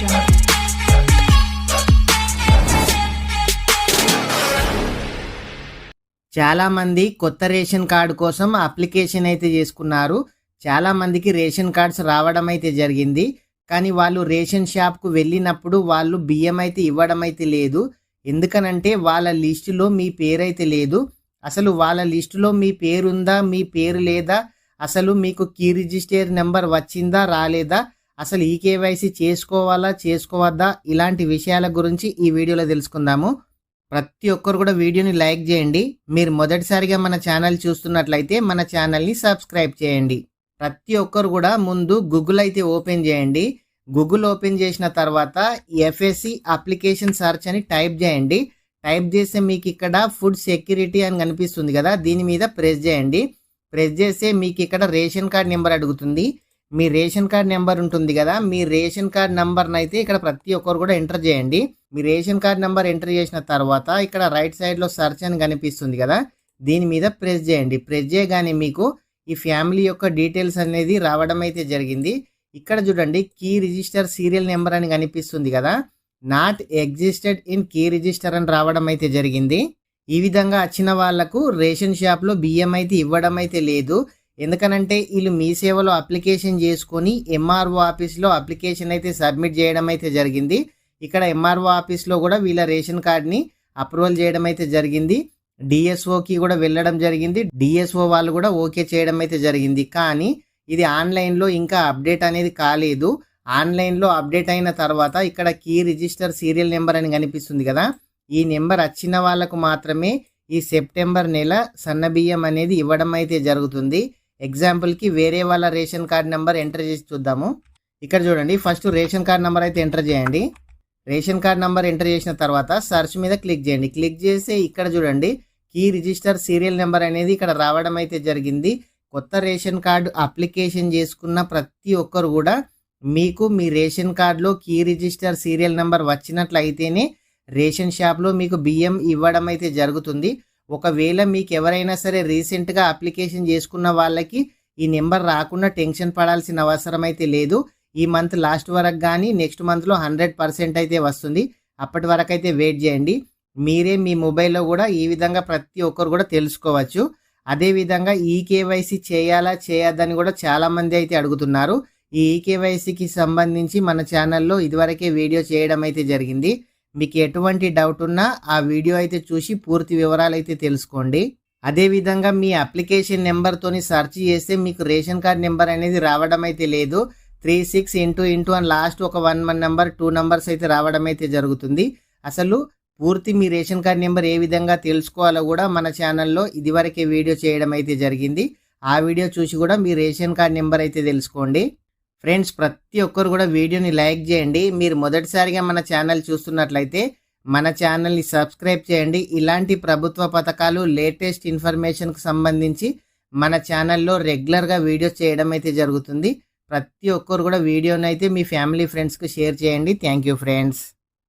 చాలామంది చాలా మంది కొత్త రేషన్ కార్డు కోసం అప్లికేషన్ అయితే చేసుకున్నారు. చాలా మందికి రేషన్ కార్డ్స్ రావడం అయితే జరిగింది. కానీ వాళ్ళు రేషన్ షాప్కు వెళ్ళినప్పుడు వాళ్ళు బియ్యం అయితే ఇవ్వడం అయితే లేదు. ఎందుకనంటే వాళ్ళ లిస్టులో మీ పేరైతే లేదు. అసలు వాళ్ళ లిస్టులో మీ పేరుందా మీ పేరు లేదా అసలు మీకు కీ రిజిస్టర్ నెంబర్ వచ్చిందా రాలేదా అసలు ఈ కేవైసీ చేసుకోవాలా చేసుకోవద్దా? ఇలాంటి విషయాల గురించి ఈ వీడియోలో తెలుసుకుందాము. ప్రతి ఒక్కరు కూడా వీడియోని లైక్ చేయండి. మీరు మొదటిసారిగా మన ఛానల్ చూస్తున్నట్లయితే మన ఛానల్ని సబ్స్క్రైబ్ చేయండి. ప్రతి ఒక్కరు కూడా ముందు గూగుల్ అయితే ఓపెన్ చేయండి. గూగుల్ ఓపెన్ చేసిన తర్వాత ఎఫ్ఎస్సి అప్లికేషన్ సర్చ్ అని టైప్ చేయండి. టైప్ చేస్తే మీకు ఇక్కడ ఫుడ్ సెక్యూరిటీ అని కనిపిస్తుంది కదా దీని మీద ప్రెస్ చేయండి. ప్రెస్ చేస్తే మీకు ఇక్కడ రేషన్ కార్డ్ నెంబర్ అడుగుతుంది. మీ రేషన్ కార్డ్ నెంబర్ ఉంటుంది కదా మీ రేషన్ కార్డ్ నెంబర్ని అయితే ఇక్కడ ప్రతి ఒక్కరు కూడా ఎంటర్ చేయండి. మీ రేషన్ కార్డ్ నెంబర్ ఎంటర్ చేసిన తర్వాత ఇక్కడ రైట్ సైడ్లో సర్చ్ అని కనిపిస్తుంది కదా దీని మీద ప్రెస్ చేయండి. ప్రెస్ చేయగానే మీకు ఈ ఫ్యామిలీ యొక్క డీటెయిల్స్ అనేది రావడం అయితే జరిగింది. ఇక్కడ చూడండి కీ రిజిస్టర్ సీరియల్ నెంబర్ అని కనిపిస్తుంది కదా not existed in key register అని రావడం అయితే జరిగింది. ఈ విధంగా వచ్చిన వాళ్ళకు రేషన్ షాప్లో బియ్యం అయితే ఇవ్వడం అయితే లేదు. ఎందుకనంటే వీళ్ళు మీ సేవలో అప్లికేషన్ చేసుకొని ఎంఆర్ఓ ఆఫీస్లో అప్లికేషన్ అయితే సబ్మిట్ చేయడం అయితే జరిగింది. ఇక్కడ ఎంఆర్ఓ ఆఫీస్లో కూడా వీళ్ళ రేషన్ కార్డ్ని అప్రూవల్ చేయడం అయితే జరిగింది. డిఎస్ఓకి కూడా వెళ్ళడం జరిగింది. డిఎస్ఓ వాళ్ళు కూడా ఓకే చేయడం అయితే జరిగింది. కానీ ఇది ఆన్లైన్లో ఇంకా అప్డేట్ అనేది కాలేదు. ఆన్లైన్లో అప్డేట్ అయిన తర్వాత ఇక్కడ కీ రిజిస్టర్ సీరియల్ నెంబర్ అని కనిపిస్తుంది కదా. ఈ నెంబర్ వచ్చిన వాళ్ళకు మాత్రమే ఈ సెప్టెంబర్ నెల సన్నబియ్యం అనేది ఇవ్వడం అయితే జరుగుతుంది. ఎగ్జాంపుల్కి వేరే వాళ్ళ రేషన్ కార్డ్ నెంబర్ ఎంటర్ చేసి చూద్దాము. ఇక్కడ చూడండి ఫస్ట్ రేషన్ కార్డ్ నెంబర్ అయితే ఎంటర్ చేయండి. రేషన్ కార్డ్ నెంబర్ ఎంటర్ చేసిన తర్వాత సర్చ్ మీద క్లిక్ చేయండి. క్లిక్ చేసి ఇక్కడ చూడండి కీ రిజిస్టర్ సీరియల్ నెంబర్ అనేది ఇక్కడ రావడం అయితే జరిగింది. కొత్త రేషన్ కార్డు అప్లికేషన్ చేసుకున్న ప్రతి ఒక్కరు కూడా మీకు మీ రేషన్ కార్డులో కీ రిజిస్టర్ సీరియల్ నెంబర్ వచ్చినట్లయితేనే రేషన్ షాప్లో మీకు బియ్యం ఇవ్వడం అయితే జరుగుతుంది. ఒకవేళ మీకు ఎవరైనా సరే రీసెంట్గా అప్లికేషన్ చేసుకున్న వాళ్ళకి ఈ నెంబర్ రాకుండా టెన్షన్ పడాల్సిన అవసరం అయితే లేదు. ఈ మంత్ లాస్ట్ వరకు కానీ నెక్స్ట్ మంత్లో హండ్రెడ్ పర్సెంట్ అయితే వస్తుంది. అప్పటి వరకు అయితే వెయిట్ చేయండి. మీరే మీ మొబైల్లో కూడా ఈ విధంగా ప్రతి ఒక్కరు కూడా తెలుసుకోవచ్చు. అదేవిధంగా ఈ కేవైసీ చేయాలా చేయొద్దని కూడా చాలామంది అయితే అడుగుతున్నారు. ఈ ఈకేవైసీకి సంబంధించి మన ఛానల్లో ఇదివరకే వీడియో చేయడం అయితే జరిగింది. మీకు ఎటువంటి డౌట్ ఉన్నా ఆ వీడియో అయితే చూసి పూర్తి వివరాలు అయితే తెలుసుకోండి. అదేవిధంగా మీ అప్లికేషన్ నెంబర్తోని సెర్చ్ చేస్తే మీకు రేషన్ కార్డ్ నెంబర్ అనేది రావడం అయితే లేదు. త్రీ సిక్స్ ఇంటూ ఇంటూ అని లాస్ట్ ఒక one one number two numbers అయితే రావడం అయితే జరుగుతుంది. అసలు పూర్తి మీ రేషన్ కార్డ్ నెంబర్ ఏ విధంగా తెలుసుకోవాలో కూడా మన ఛానల్లో ఇదివరకే వీడియో చేయడం అయితే జరిగింది. ఆ వీడియో చూసి కూడా మీ రేషన్ కార్డ్ నెంబర్ అయితే తెలుసుకోండి. ఫ్రెండ్స్ ప్రతి ఒక్కరు కూడా వీడియోని లైక్ చేయండి. మీరు మొదటిసారిగా మన ఛానల్ చూస్తున్నట్లయితే మన ఛానల్ని సబ్స్క్రైబ్ చేయండి. ఇలాంటి ప్రభుత్వ పథకాలు లేటెస్ట్ ఇన్ఫర్మేషన్కు సంబంధించి మన ఛానల్లో రెగ్యులర్గా వీడియోస్ చేయడం అయితే జరుగుతుంది. ప్రతి ఒక్కరు కూడా వీడియోని అయితే మీ ఫ్యామిలీ ఫ్రెండ్స్కి షేర్ చేయండి. Thank you friends.